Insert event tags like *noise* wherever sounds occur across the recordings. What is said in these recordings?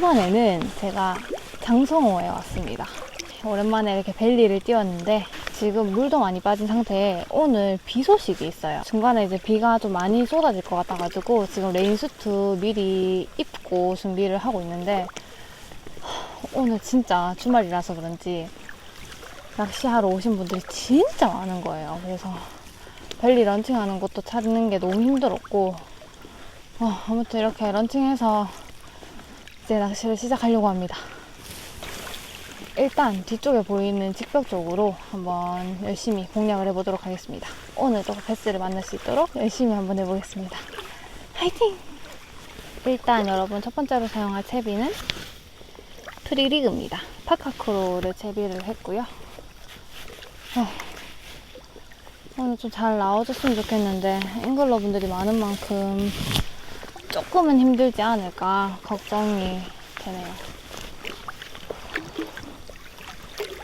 이번에는 제가 장성호에 왔습니다. 오랜만에 이렇게 벨리를 띄웠는데 지금 물도 많이 빠진 상태에 오늘 비 소식이 있어요. 중간에 이제 비가 좀 많이 쏟아질 것 같아가지고 지금 레인수트 미리 입고 준비를 하고 있는데 하, 오늘 진짜 주말이라서 그런지 낚시하러 오신 분들이 진짜 많은 거예요. 그래서 벨리 런칭하는 것도 찾는 게 너무 힘들었고 어, 아무튼 이렇게 런칭해서 이제 낚시를 시작하려고 합니다. 일단 뒤쪽에 보이는 직벽 쪽으로 한번 열심히 공략을 해보도록 하겠습니다. 오늘도 베스를 만날 수 있도록 열심히 한번 해보겠습니다. 화이팅! 일단 여러분 첫 번째로 사용할 채비는 트리리그입니다. 파카크로를 채비를 했고요. 어, 오늘 좀 잘 나와줬으면 좋겠는데 앵글러 분들이 많은 만큼 조금은 힘들지 않을까 걱정이 되네요.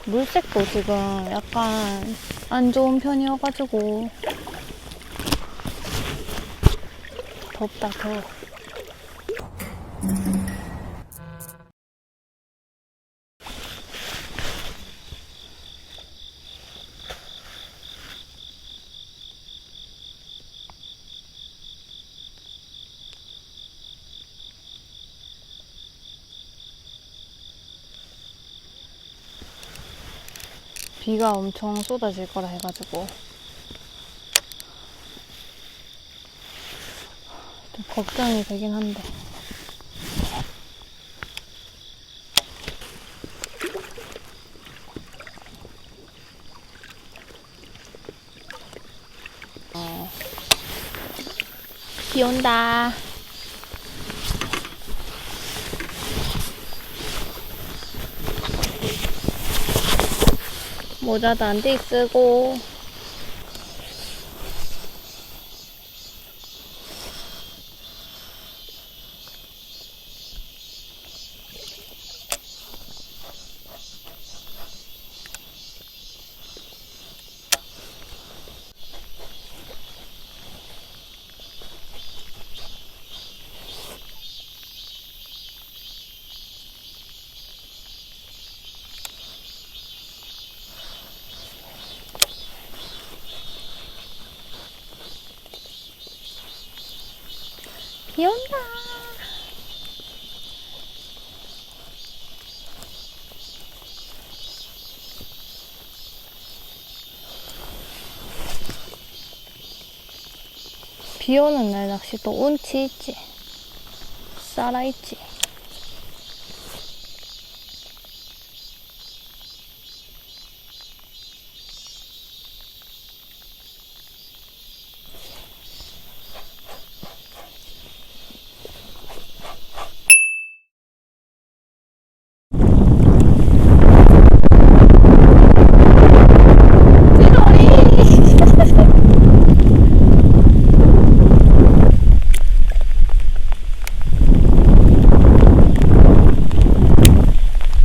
물색도 지금 약간 안 좋은 편이어가지고 덥다 더워. 비가 엄청 쏟아질 거라 해가지고. 좀 걱정이 되긴 한데. 어. 비 온다 모자도 안돼 쓰고 비 온다. 비 오는 날 낚시 또 운치 있지. 살아 있지.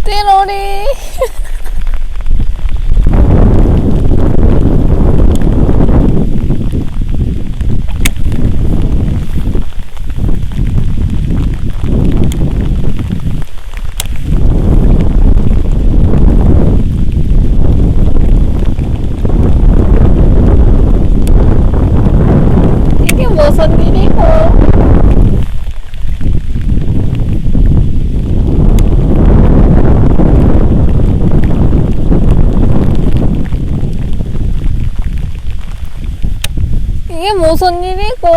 띠로리. 이게 무슨 일이고? 이게 무슨 일이고?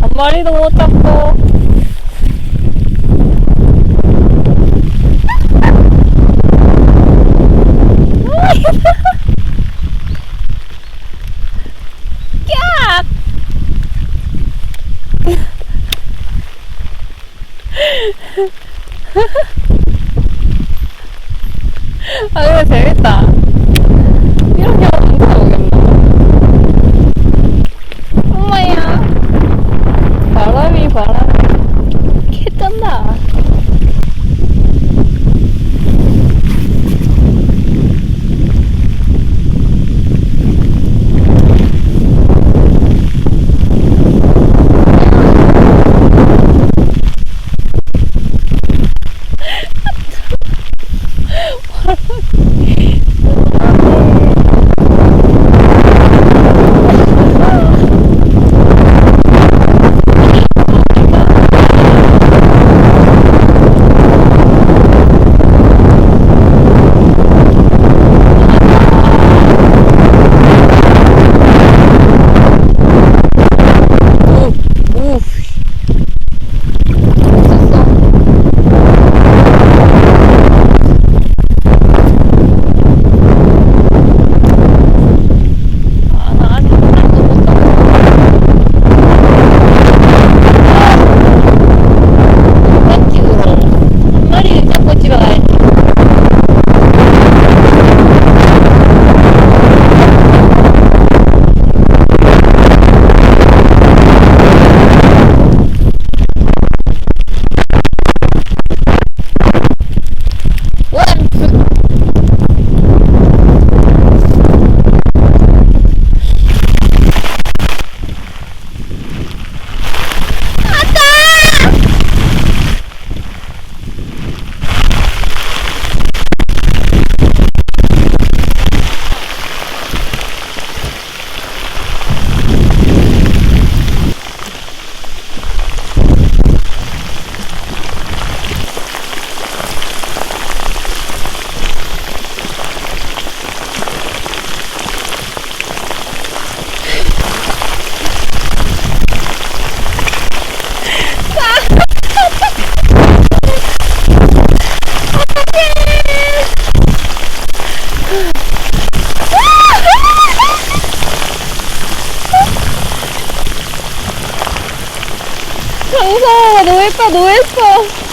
한 마리도 못 잡고. 아, 이거 재밌다. 했다 노했어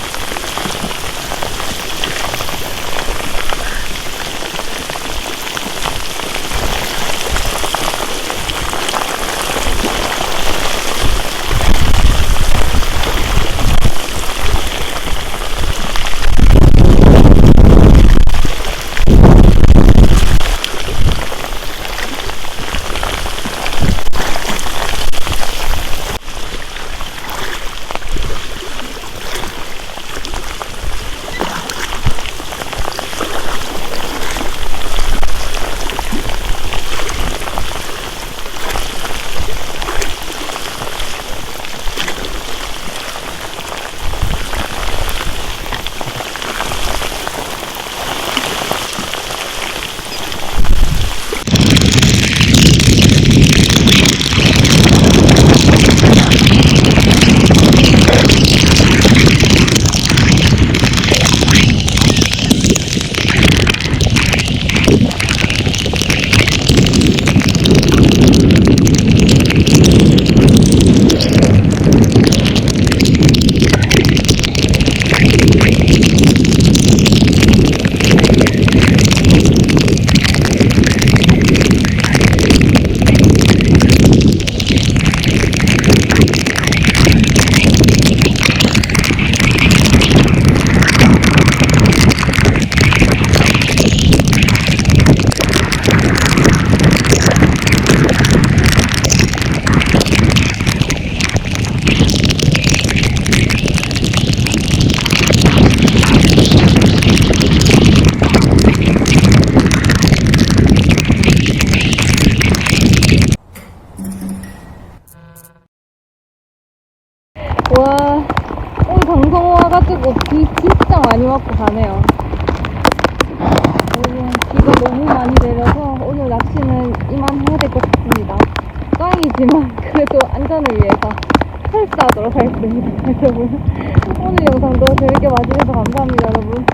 와 오늘 방송 와가지고 비 진짜 많이 맞고 가네요. 여러분 비가 너무 많이 내려서 오늘 낚시는 이만해야 될 것 같습니다. 꽝이지만 그래도 안전을 위해서 철수하도록 하겠습니다 *laughs* 여러분. 오늘 영상도 재밌게 봐주셔서 감사합니다 여러분